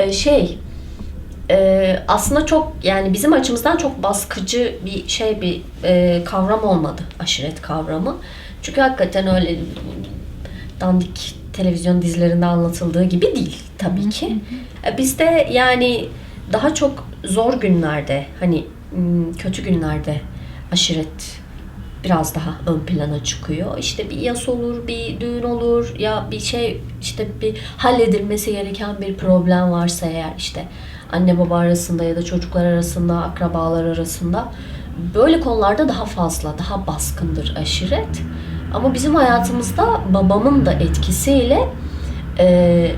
e, şey e, aslında çok yani bizim açımızdan çok baskıcı bir şey bir e, kavram olmadı aşiret kavramı. Çünkü hakikaten öyle dandik televizyon dizilerinde anlatıldığı gibi değil tabii ki. E, Bizde yani daha çok zor günlerde hani kötü günlerde aşiret biraz daha ön plana çıkıyor. İşte bir yas olur, bir düğün olur ya bir şey işte bir halledilmesi gereken bir problem varsa eğer işte anne baba arasında ya da çocuklar arasında, akrabalar arasında böyle konularda daha fazla, daha baskındır aşiret. Ama bizim hayatımızda babamın da etkisiyle e,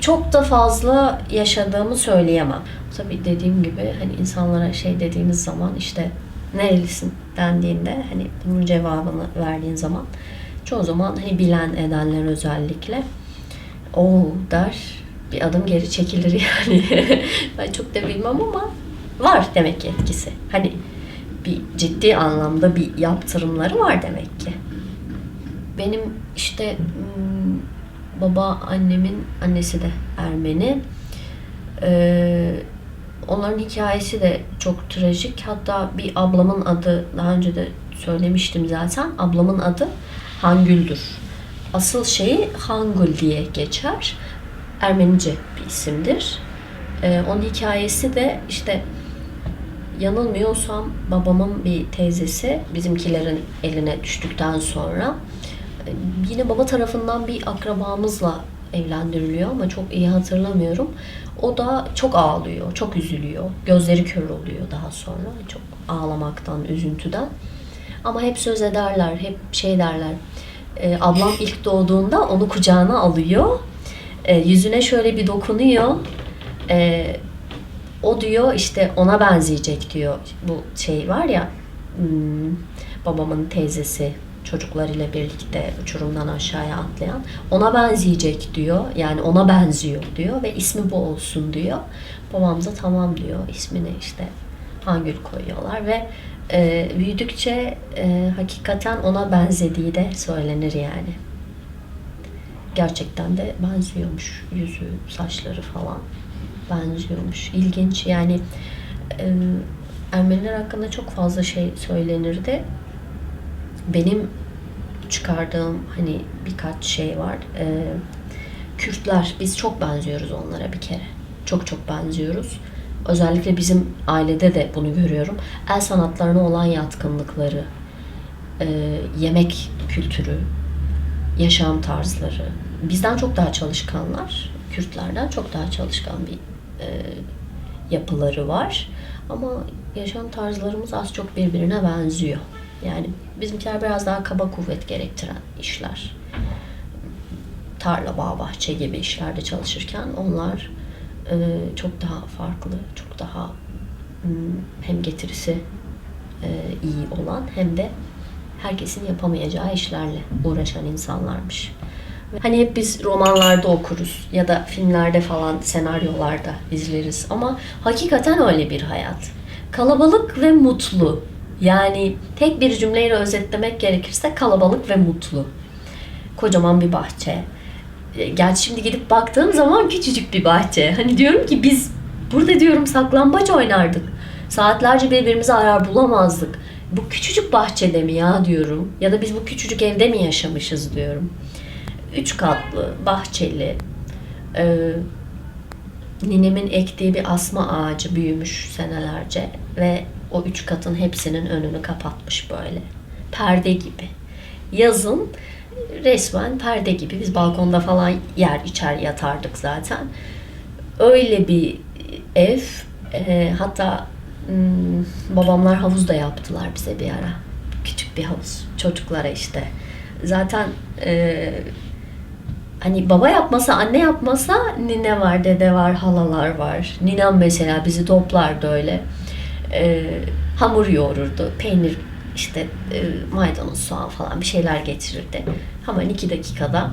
çok da fazla yaşadığımı söyleyemem. Tabii dediğim gibi hani insanlara şey dediğiniz zaman işte nerelisin dendiğinde hani bunun cevabını verdiğin zaman çoğu zaman hani bilen edenler özellikle o der bir adım geri çekilir yani. ben çok da bilmem ama var demek ki etkisi. Hani bir ciddi anlamda bir yaptırımları var demek ki. Benim işte baba annemin annesi de Ermeni. Ee, onların hikayesi de çok trajik. Hatta bir ablamın adı daha önce de söylemiştim zaten. Ablamın adı Hangül'dür. Asıl şeyi Hangul diye geçer. Ermenice bir isimdir. Ee, onun hikayesi de işte yanılmıyorsam babamın bir teyzesi bizimkilerin eline düştükten sonra e, yine baba tarafından bir akrabamızla evlendiriliyor ama çok iyi hatırlamıyorum. O da çok ağlıyor, çok üzülüyor. Gözleri kör oluyor daha sonra. Çok ağlamaktan, üzüntüden. Ama hep söz ederler, hep şey derler. E, ablam ilk doğduğunda onu kucağına alıyor. E, yüzüne şöyle bir dokunuyor. E, o diyor işte ona benzeyecek diyor. Bu şey var ya hmm, babamın teyzesi çocuklarıyla birlikte uçurumdan aşağıya atlayan ona benzeyecek diyor. Yani ona benziyor diyor ve ismi bu olsun diyor. Babam da tamam diyor. ismini işte Hangül koyuyorlar ve e, büyüdükçe e, hakikaten ona benzediği de söylenir yani. Gerçekten de benziyormuş yüzü, saçları falan benziyormuş. İlginç yani e, Ermeniler hakkında çok fazla şey söylenirdi. Benim çıkardığım hani birkaç şey var. E, Kürtler biz çok benziyoruz onlara bir kere. Çok çok benziyoruz. Özellikle bizim ailede de bunu görüyorum. El sanatlarına olan yatkınlıkları, e, yemek kültürü, yaşam tarzları. Bizden çok daha çalışkanlar. Kürtlerden çok daha çalışkan bir e, yapıları var. Ama yaşam tarzlarımız az çok birbirine benziyor. Yani bizimkiler biraz daha kaba kuvvet gerektiren işler. Tarla, bağ, bahçe gibi işlerde çalışırken onlar e, çok daha farklı, çok daha hmm, hem getirisi e, iyi olan hem de herkesin yapamayacağı işlerle uğraşan insanlarmış. Hani hep biz romanlarda okuruz ya da filmlerde falan senaryolarda izleriz ama hakikaten öyle bir hayat. Kalabalık ve mutlu. Yani tek bir cümleyle özetlemek gerekirse kalabalık ve mutlu. Kocaman bir bahçe. E, Gerçi şimdi gidip baktığım zaman küçücük bir bahçe. Hani diyorum ki biz burada diyorum saklambaç oynardık. Saatlerce birbirimizi arar bulamazdık. Bu küçücük bahçede mi ya diyorum. Ya da biz bu küçücük evde mi yaşamışız diyorum. Üç katlı, bahçeli. Ee, ninemin ektiği bir asma ağacı büyümüş senelerce ve o üç katın hepsinin önünü kapatmış böyle. Perde gibi. Yazın resmen perde gibi. Biz balkonda falan yer içer yatardık zaten. Öyle bir ev. Ee, hatta hmm, babamlar havuz da yaptılar bize bir ara. Küçük bir havuz. Çocuklara işte. Zaten e, hani baba yapmasa, anne yapmasa nine var, dede var, halalar var. Ninem mesela bizi toplardı öyle. Ee, hamur yoğururdu, peynir işte e, maydanoz, soğan falan bir şeyler getirirdi. Hemen iki dakikada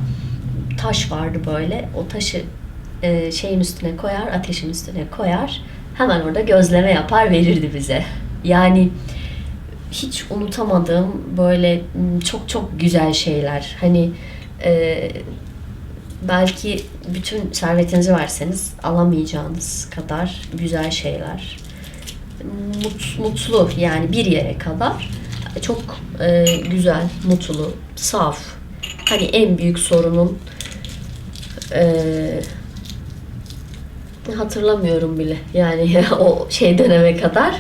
taş vardı böyle. O taşı e, şeyin üstüne koyar, ateşin üstüne koyar. Hemen orada gözleme yapar verirdi bize. Yani hiç unutamadığım böyle çok çok güzel şeyler. Hani e, belki bütün servetinizi verseniz alamayacağınız kadar güzel şeyler. Mut- mutlu yani bir yere kadar çok e, güzel, mutlu, saf. Hani en büyük sorunun e, hatırlamıyorum bile. Yani o şey döneme kadar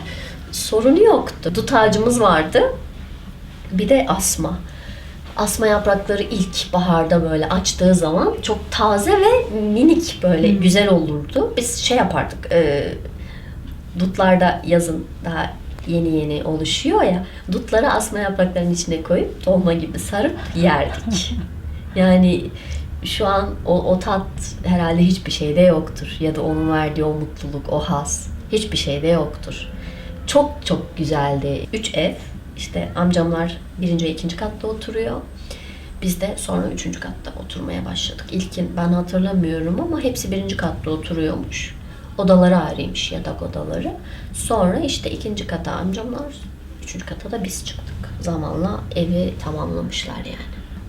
sorunu yoktu. Dut ağacımız vardı. Bir de asma. Asma yaprakları ilk baharda böyle açtığı zaman çok taze ve minik böyle güzel olurdu. Biz şey yapardık. E, dutlarda yazın daha yeni yeni oluşuyor ya. Dutları asma yapraklarının içine koyup dolma gibi sarıp yerdik. Yani şu an o, o tat herhalde hiçbir şeyde yoktur. Ya da onun verdiği o mutluluk, o haz hiçbir şeyde yoktur. Çok çok güzeldi. Üç ev. İşte amcamlar birinci ve ikinci katta oturuyor. Biz de sonra üçüncü katta oturmaya başladık. İlkin ben hatırlamıyorum ama hepsi birinci katta oturuyormuş. Odaları ayrıymış yatak odaları. Sonra işte ikinci kata amcamlar, üçüncü kata da biz çıktık. Zamanla evi tamamlamışlar yani.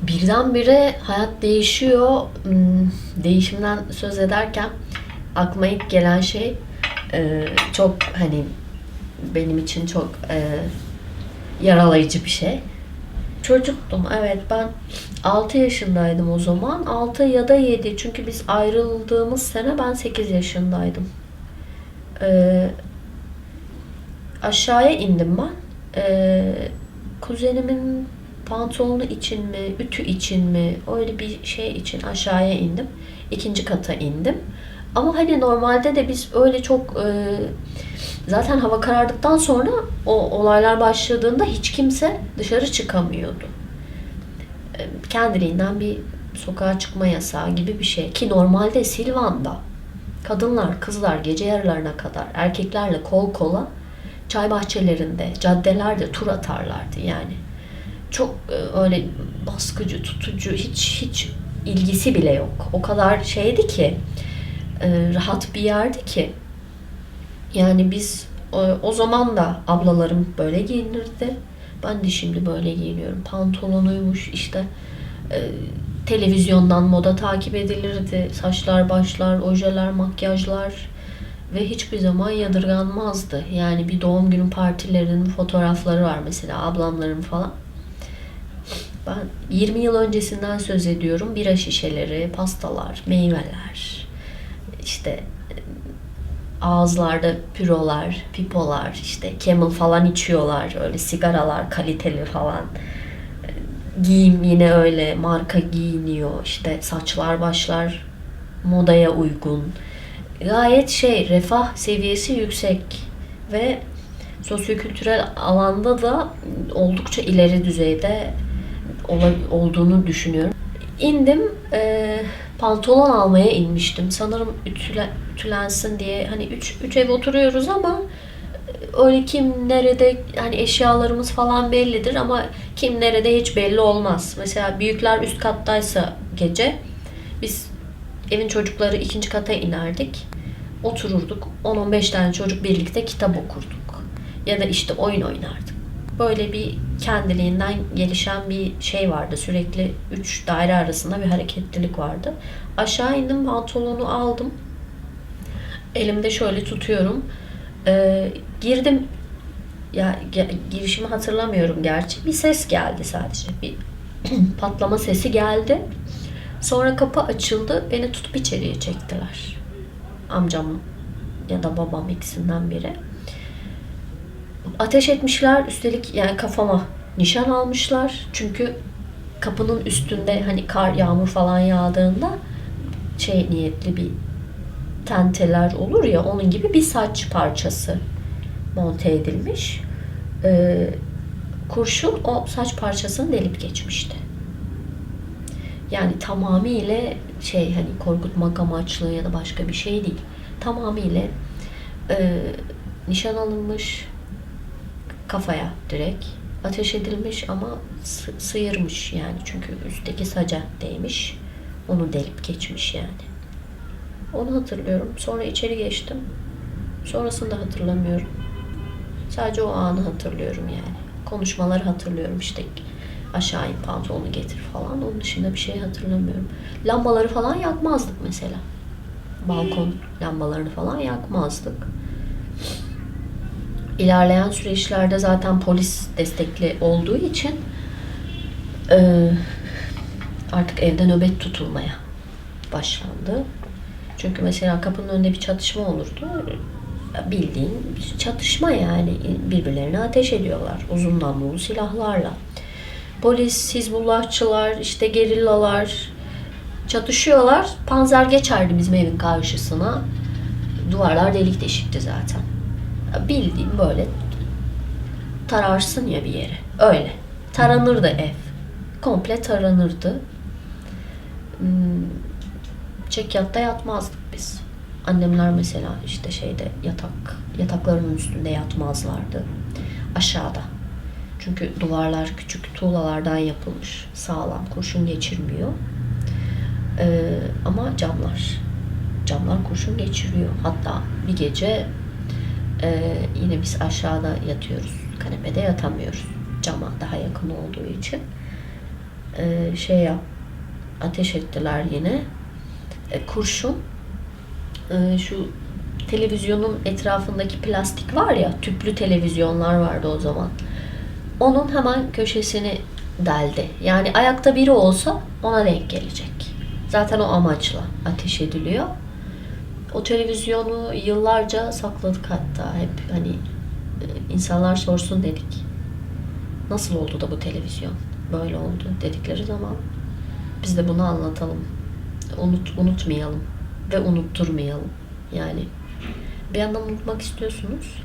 Birdenbire hayat değişiyor. Hmm, Değişimden söz ederken aklıma ilk gelen şey e, çok hani benim için çok e, yaralayıcı bir şey. Çocuktum evet ben 6 yaşındaydım o zaman. 6 ya da 7 çünkü biz ayrıldığımız sene ben 8 yaşındaydım. Ee, aşağıya indim ben. Ee, kuzenimin pantolonu için mi, ütü için mi öyle bir şey için aşağıya indim. İkinci kata indim. Ama hani normalde de biz öyle çok e, zaten hava karardıktan sonra o olaylar başladığında hiç kimse dışarı çıkamıyordu. E, kendiliğinden bir sokağa çıkma yasağı gibi bir şey. Ki normalde Silvan'da kadınlar, kızlar gece yarılarına kadar erkeklerle kol kola çay bahçelerinde, caddelerde tur atarlardı yani. Çok e, öyle baskıcı, tutucu, hiç hiç ilgisi bile yok. O kadar şeydi ki, e, rahat bir yerdi ki. Yani biz o, o zaman da ablalarım böyle giyinirdi. Ben de şimdi böyle giyiniyorum. Pantolonuymuş işte e, televizyondan moda takip edilirdi. Saçlar, başlar, ojeler, makyajlar ve hiçbir zaman yadırganmazdı. Yani bir doğum günü partilerinin fotoğrafları var mesela ablamların falan. Ben 20 yıl öncesinden söz ediyorum. Bira şişeleri, pastalar, meyveler, işte ağızlarda pürolar, pipolar, işte camel falan içiyorlar. Öyle sigaralar kaliteli falan. Giyim yine öyle marka giyiniyor. İşte saçlar başlar modaya uygun. Gayet şey refah seviyesi yüksek ve sosyokültürel alanda da oldukça ileri düzeyde olduğunu düşünüyorum. İndim, e, pantolon almaya inmiştim. Sanırım ütüle, ütülensin diye. Hani üç, üç ev oturuyoruz ama e, öyle kim nerede hani eşyalarımız falan bellidir ama kim nerede hiç belli olmaz. Mesela büyükler üst kattaysa gece biz evin çocukları ikinci kata inerdik. Otururduk. 10-15 tane çocuk birlikte kitap okurduk. Ya da işte oyun oynardık. Böyle bir kendiliğinden gelişen bir şey vardı. Sürekli üç daire arasında bir hareketlilik vardı. Aşağı indim pantolonu aldım. Elimde şöyle tutuyorum. Ee, girdim. Ya ge- girişimi hatırlamıyorum gerçi. Bir ses geldi sadece. Bir patlama sesi geldi. Sonra kapı açıldı. Beni tutup içeriye çektiler. Amcam ya da babam ikisinden biri. Ateş etmişler. Üstelik yani kafama nişan almışlar. Çünkü kapının üstünde hani kar, yağmur falan yağdığında şey niyetli bir tenteler olur ya onun gibi bir saç parçası monte edilmiş. Ee, kurşun o saç parçasını delip geçmişti. Yani tamamıyla şey hani korkutmak amaçlı ya da başka bir şey değil. Tamamıyla e, nişan alınmış kafaya direkt ateş edilmiş ama sı- sıyırmış yani çünkü üstteki saca değmiş. Onu delip geçmiş yani. Onu hatırlıyorum. Sonra içeri geçtim. Sonrasını da hatırlamıyorum. Sadece o anı hatırlıyorum yani. Konuşmaları hatırlıyorum işte. Aşağı in pantolonu getir falan. Onun dışında bir şey hatırlamıyorum. Lambaları falan yakmazdık mesela. Balkon lambalarını falan yakmazdık. İlerleyen süreçlerde zaten polis destekli olduğu için e, artık evde nöbet tutulmaya başlandı. Çünkü mesela kapının önünde bir çatışma olurdu. Bildiğin çatışma yani. Birbirlerine ateş ediyorlar. Uzun namlulu silahlarla. Polis, hizbullahçılar, işte gerillalar çatışıyorlar. Panzer geçerdi bizim evin karşısına. Duvarlar delik deşikti zaten. Bildiğin böyle tararsın ya bir yere. Öyle. Taranırdı ev. Komple taranırdı. Hmm, çekyatta yatmazdık biz. Annemler mesela işte şeyde yatak yataklarının üstünde yatmazlardı. Aşağıda. Çünkü duvarlar küçük tuğlalardan yapılmış. Sağlam, kurşun geçirmiyor. Ee, ama camlar. Camlar kurşun geçiriyor. Hatta bir gece e, yine biz aşağıda yatıyoruz. Kanepede yatamıyoruz. Cama daha yakın olduğu için. Ee, şey yap, ateş ettiler yine. E, kurşun e, şu televizyonun etrafındaki plastik var ya tüplü televizyonlar vardı o zaman. Onun hemen köşesini deldi. Yani ayakta biri olsa ona denk gelecek. Zaten o amaçla ateş ediliyor. O televizyonu yıllarca sakladık hatta hep hani e, insanlar sorsun dedik. Nasıl oldu da bu televizyon böyle oldu dedikleri zaman biz de bunu anlatalım. Unut, unutmayalım ve unutturmayalım. Yani bir yandan unutmak istiyorsunuz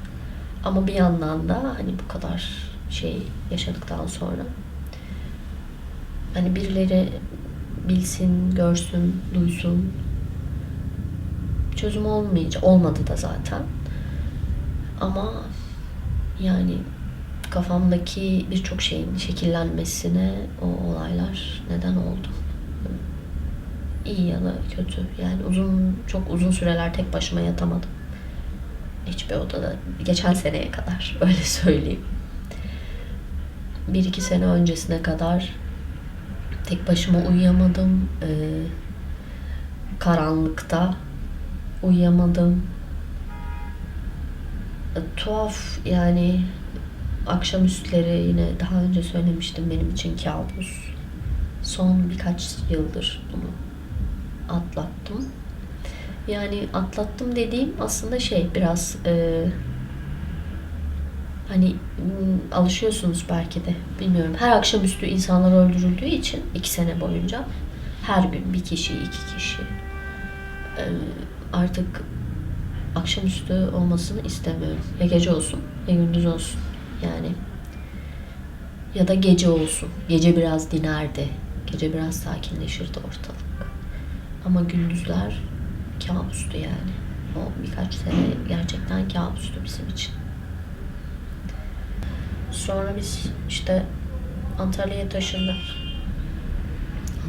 ama bir yandan da hani bu kadar şey yaşadıktan sonra hani birileri bilsin, görsün, duysun. Çözüm olmayacak. Olmadı da zaten. Ama yani kafamdaki birçok şeyin şekillenmesine o olaylar neden oldu. İyi ya da kötü. Yani uzun, çok uzun süreler tek başıma yatamadım. Hiçbir odada. Geçen seneye kadar öyle söyleyeyim. Bir iki sene öncesine kadar tek başıma uyuyamadım. Ee, karanlıkta uyuyamadım. E, tuhaf yani akşamüstleri yine daha önce söylemiştim benim için kabus. Son birkaç yıldır bunu atlattım. Yani atlattım dediğim aslında şey biraz e, hani m, alışıyorsunuz belki de bilmiyorum. Her akşamüstü insanlar öldürüldüğü için iki sene boyunca her gün bir kişi iki kişi e, artık akşamüstü olmasını istemiyorum. Ya gece olsun ya gündüz olsun. Yani ya da gece olsun. Gece biraz dinerdi. Gece biraz sakinleşirdi ortalık. Ama gündüzler kabustu yani. O birkaç sene gerçekten kabustu bizim için. Sonra biz işte Antalya'ya taşındık.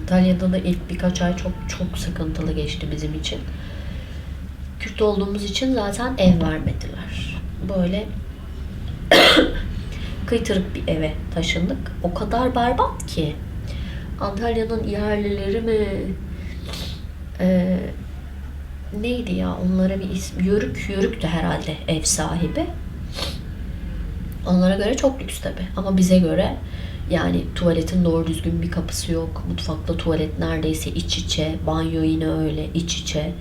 Antalya'da da ilk birkaç ay çok çok sıkıntılı geçti bizim için. Kürt olduğumuz için zaten ev vermediler. Böyle kıytırık bir eve taşındık. O kadar berbat ki. Antalya'nın yerlileri mi? Ee, neydi ya onlara bir isim? Yörük, Yörük'tü herhalde ev sahibi. Onlara göre çok lüks tabi. Ama bize göre yani tuvaletin doğru düzgün bir kapısı yok. Mutfakta tuvalet neredeyse iç içe. Banyo yine öyle iç içe.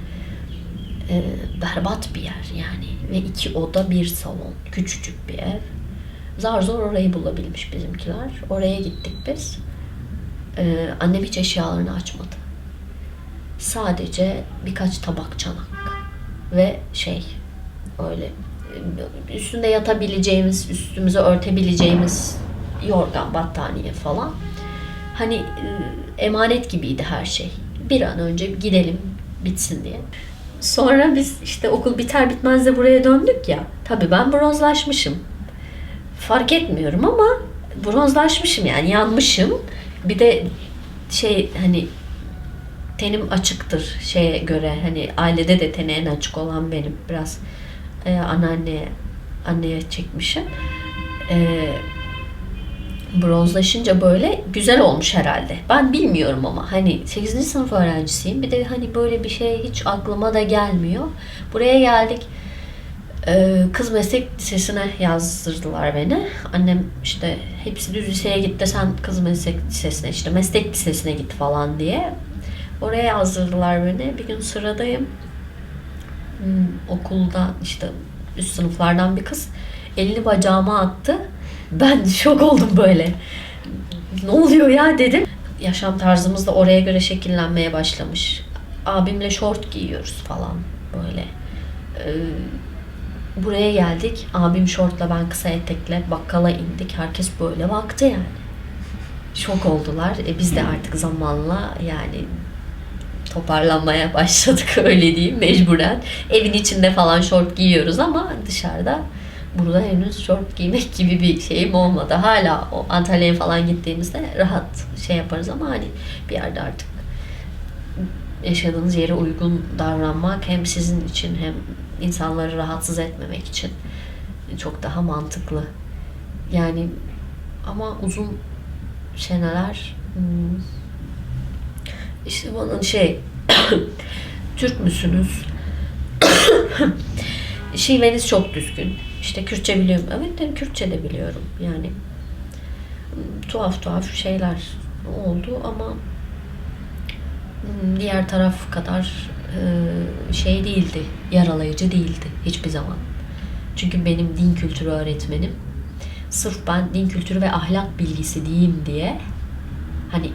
Ee, berbat bir yer yani. Ve iki oda bir salon. Küçücük bir ev. Zar zor orayı bulabilmiş bizimkiler. Oraya gittik biz. Ee, annem hiç eşyalarını açmadı. Sadece birkaç tabak çanak. Ve şey öyle üstünde yatabileceğimiz, üstümüze örtebileceğimiz yorgan, battaniye falan. Hani e, emanet gibiydi her şey. Bir an önce gidelim bitsin diye. Sonra biz işte okul biter bitmez de buraya döndük ya. Tabii ben bronzlaşmışım. Fark etmiyorum ama bronzlaşmışım yani yanmışım. Bir de şey hani tenim açıktır şeye göre hani ailede de teni en açık olan benim biraz e, anneanneye anneye çekmişim. E, bronzlaşınca böyle güzel olmuş herhalde. Ben bilmiyorum ama hani 8. sınıf öğrencisiyim. Bir de hani böyle bir şey hiç aklıma da gelmiyor. Buraya geldik. Ee, Kız meslek lisesine yazdırdılar beni. Annem işte hepsi düz liseye gitti sen kız meslek lisesine işte meslek lisesine git falan diye. Oraya yazdırdılar beni. Bir gün sıradayım. Hmm, okulda işte üst sınıflardan bir kız elini bacağıma attı. Ben şok oldum böyle. Ne oluyor ya dedim. Yaşam tarzımız da oraya göre şekillenmeye başlamış. Abimle şort giyiyoruz falan böyle. Ee, buraya geldik. Abim şortla ben kısa etekle bakkala indik. Herkes böyle baktı yani. Şok oldular. E biz de artık zamanla yani toparlanmaya başladık öyle diyeyim mecburen. Evin içinde falan şort giyiyoruz ama dışarıda burada henüz şort giymek gibi bir şeyim olmadı. Hala o Antalya'ya falan gittiğimizde rahat şey yaparız ama hani bir yerde artık yaşadığınız yere uygun davranmak hem sizin için hem insanları rahatsız etmemek için çok daha mantıklı. Yani ama uzun seneler hmm, işte bana şey Türk müsünüz? Şiveniz çok düzgün. İşte Kürtçe biliyorum. Evet de Kürtçe de biliyorum. Yani tuhaf tuhaf şeyler oldu ama hmm, diğer taraf kadar e, şey değildi. Yaralayıcı değildi hiçbir zaman. Çünkü benim din kültürü öğretmenim sırf ben din kültürü ve ahlak bilgisi diyeyim diye hani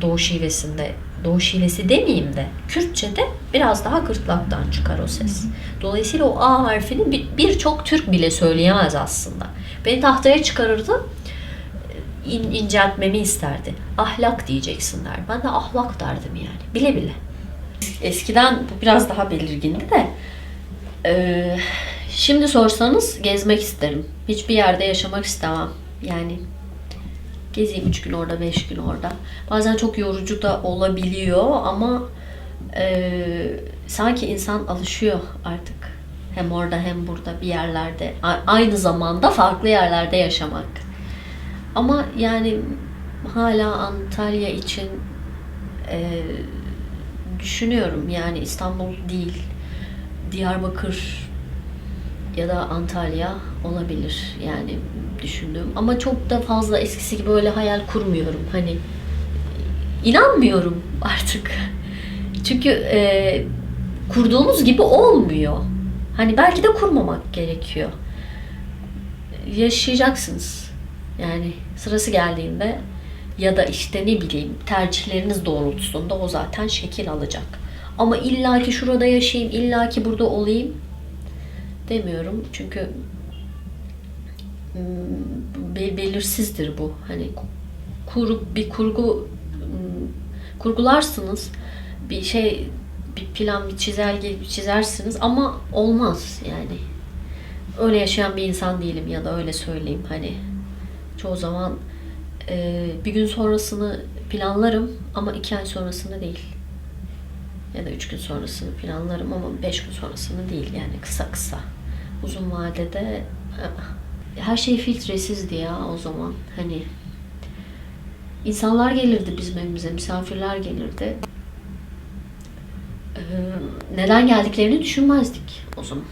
Doğu şivesinde Doğu şivesi demeyeyim de Kürtçe'de biraz daha gırtlaktan çıkar o ses. Dolayısıyla o A harfini bir- birçok Türk bile söyleyemez aslında. Beni tahtaya çıkarırdı in, inceltmemi isterdi. Ahlak diyeceksin der. Ben de ahlak derdim yani. Bile bile. Eskiden bu biraz daha belirgindi de eee, şimdi sorsanız gezmek isterim. Hiçbir yerde yaşamak istemem. Yani gezeyim üç gün orada, beş gün orada. Bazen çok yorucu da olabiliyor ama eee, sanki insan alışıyor artık. Hem orada hem burada bir yerlerde. Aynı zamanda farklı yerlerde yaşamak. Ama yani hala Antalya için eee, düşünüyorum yani İstanbul değil. Diyarbakır ya da Antalya olabilir yani düşündüğüm. Ama çok da fazla eskisi gibi öyle hayal kurmuyorum. Hani inanmıyorum artık. Çünkü e, kurduğumuz gibi olmuyor. Hani belki de kurmamak gerekiyor. Yaşayacaksınız. Yani sırası geldiğinde ya da işte ne bileyim tercihleriniz doğrultusunda o zaten şekil alacak. Ama illaki şurada yaşayayım, illaki burada olayım demiyorum. Çünkü be- belirsizdir bu. Hani kur, bir kurgu kurgularsınız. Bir şey bir plan, bir çizelge çizersiniz ama olmaz yani. Öyle yaşayan bir insan değilim ya da öyle söyleyeyim hani. Çoğu zaman e, bir gün sonrasını planlarım ama iki ay sonrasını değil. Ya da üç gün sonrasını planlarım ama beş gün sonrasını değil yani kısa kısa. Uzun vadede ı, her şey filtresizdi ya o zaman. Hani insanlar gelirdi bizim evimize, misafirler gelirdi. Ee, neden geldiklerini düşünmezdik o zaman.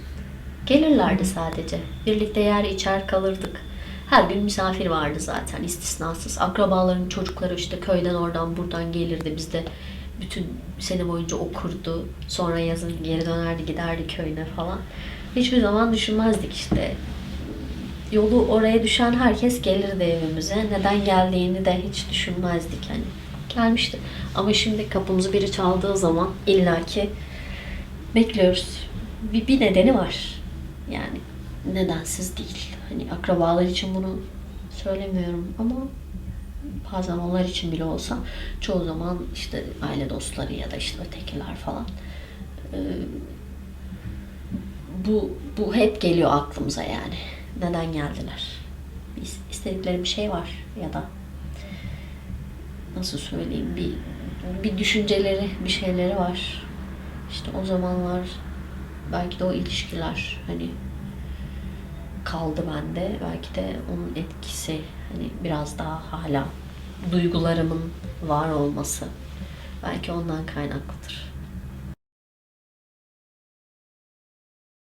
Gelirlerdi sadece. Birlikte yer içer kalırdık. Her gün misafir vardı zaten istisnasız. Akrabaların çocukları işte köyden oradan buradan gelirdi. Biz de bütün sene boyunca okurdu. Sonra yazın geri dönerdi giderdi köyüne falan. Hiçbir zaman düşünmezdik işte. Yolu oraya düşen herkes gelirdi evimize. Neden geldiğini de hiç düşünmezdik hani. Gelmişti. Ama şimdi kapımızı biri çaldığı zaman illaki bekliyoruz. Bir, bir nedeni var. Yani nedensiz değil. Hani akrabalar için bunu söylemiyorum ama bazen onlar için bile olsa çoğu zaman işte aile dostları ya da işte ötekiler falan bu bu hep geliyor aklımıza yani. Neden geldiler? İstedikleri bir şey var ya da nasıl söyleyeyim bir bir düşünceleri, bir şeyleri var. İşte o zamanlar belki de o ilişkiler hani kaldı bende. Belki de onun etkisi hani biraz daha hala duygularımın var olması belki ondan kaynaklıdır.